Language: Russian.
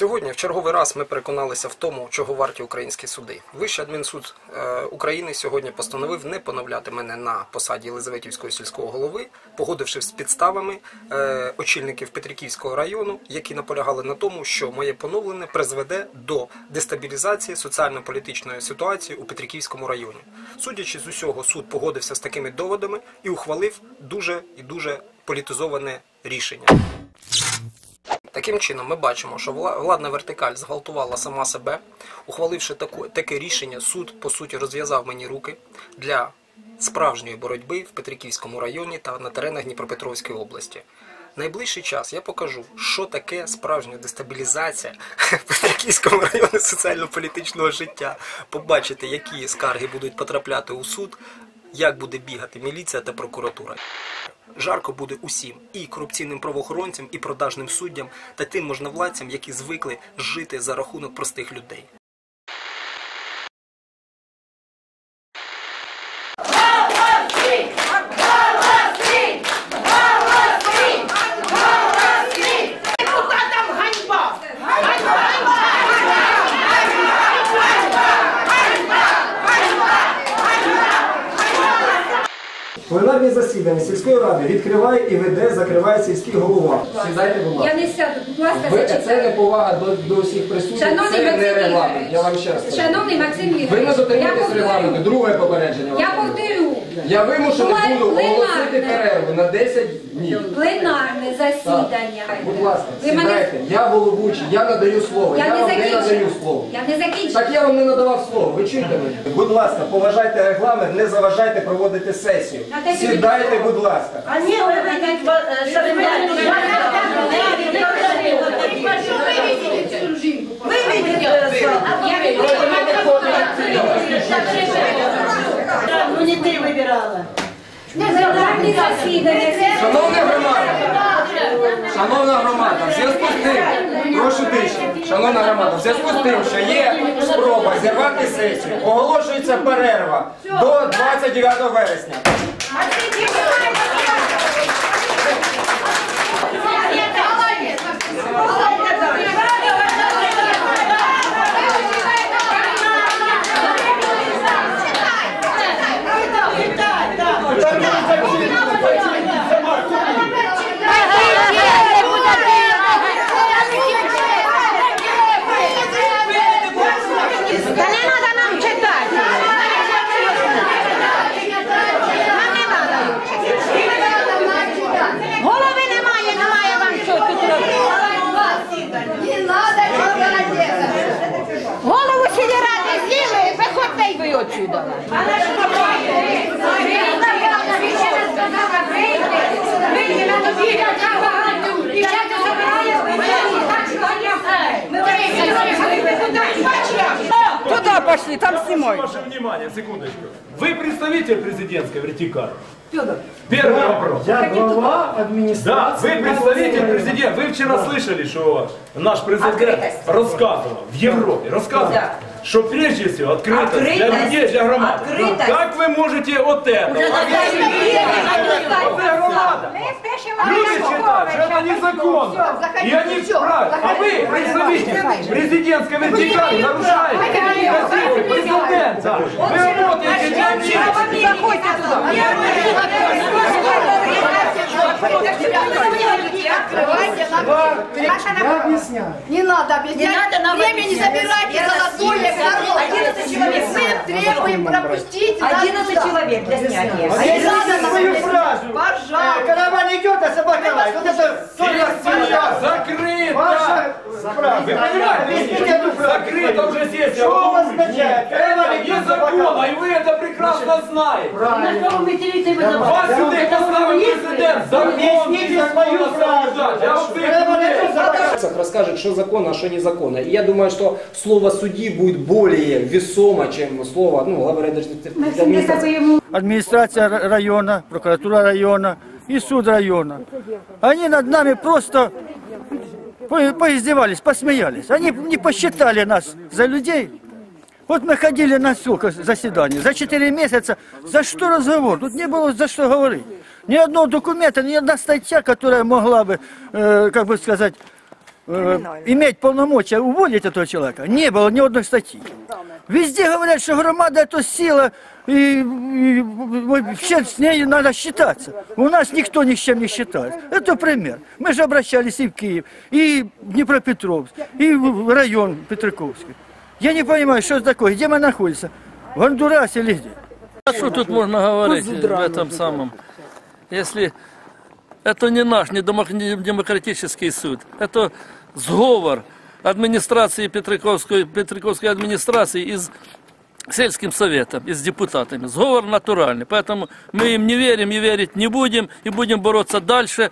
Сьогодні в черговий раз ми переконалися в тому, чого варті українські суди. Вищий адмінсуд е, України сьогодні постановив не поновляти мене на посаді Єлизаветівського сільського голови, погодившись з підставами е, очільників Петриківського району, які наполягали на тому, що моє поновлення призведе до дестабілізації соціально-політичної ситуації у Петриківському районі. Судячи з усього, суд погодився з такими доводами і ухвалив дуже і дуже політизоване рішення. Таким чином, ми бачимо, що владна вертикаль зґвалтувала сама себе, ухваливши таку, таке рішення, суд по суті розв'язав мені руки для справжньої боротьби в Петриківському районі та на теренах Дніпропетровської області. Найближчий час я покажу, що таке справжня дестабілізація в Петриківському районі соціально-політичного життя. Побачите, які скарги будуть потрапляти у суд, як буде бігати міліція та прокуратура. Жарко буде усім і корупційним правоохоронцям, і продажним суддям та тим можновладцям, які звикли жити за рахунок простих людей. Пленарні засідання сільської ради відкриває і веде, закриває сільський голова. Сідайте, будь Я ласка. не сяду, будь ласка, Ви, це зачитайте. не повага до, до всіх присутніх, Шановний це не регламент. Я вам ще раз кажу. Шановний Максим Ігорович, Ви не я дотримуєтесь регламенту. Друге попередження. Я повторюю. повторю. Я вимушений Пленарне. буду оголосити перерву на 10 днів. Пленарне засідання. Будь ласка, Ви мене... сідайте. Я головуючий, я надаю слово. Я, Я, не вам не закінчила. надаю слово. Я не закінчила. Так я вам не надавав слово. Ви чуєте мене? Будь ласка, поважайте регламент, не заважайте проводити сесію. Сідайте, будь ласка. Они выведут Ну Пленарне засідання. Шановна громада, шановна громада, в зв'язку з тим, прошу тиші, шановна громада, в зв'язку з тим, що є спроба зірвати сесію, оголошується перерва до 29 вересня. Та ви отсюда. Туда пошли, там снимают. Ваше внимание, секундочку. Вы представитель президентской вертикали? Первый вопрос. Я глава Да, администрации. вы представитель президента. Вы вчера слышали, что наш президент рассказывал в Европе, рассказывал, что прежде всего открытость, для людей, для громады. Как вы можете от этого? Вот это громада. Люди считают, что это незаконно. И они правы. А вы, представитель президентской вертикали, нарушаете позицию президента. Вы работаете для них. Заходьте туди. Я объясняю. Не надо объяснять. Не надо нам Время не забирайте золотое здоровье. 11 человек. Мы требуем пропустить нас 11 сюда. человек для снятия. А не надо нам свою фразу. Пожалуйста. Лает. Вот это Сессия закрыта! Ваша фраза. Вы понимаете? Закрыта уже сессия. Что у вас Волнуйтесь. означает? Это незаконно, собака и вы это прекрасно знаете. Правильно. Вас сюда поставил президент. Закон Объясните свою фразу. расскажет, что законно, а что незаконно. И я думаю, что слово судьи будет более весомо, чем слово, ну, главы администрации. Администрация ра- района, прокуратура района и суд района. Они над нами просто по- поиздевались, посмеялись. Они не посчитали нас за людей. Вот мы ходили на сколько заседаний, за 4 месяца. За что разговор? Тут не было за что говорить. Ни одного документа, ни одна статья, которая могла бы, э, как бы сказать, э, иметь полномочия уволить этого человека, не было ни одной статьи. Везде говорят, что громада это сила, и, и вообще с ней надо считаться. У нас никто ни с чем не считается. Это пример. Мы же обращались и в Киев, и в Днепропетровск, и в район Петраковский. Я не понимаю, что это такое, где мы находимся? В Гондурасе или где? А что тут можно говорить в этом самом? Если это не наш, не демократический суд, это сговор администрации Петриковской, Петриковской администрации из сельским советом, и с депутатами. Сговор натуральный. Поэтому мы им не верим и верить не будем, и будем бороться дальше.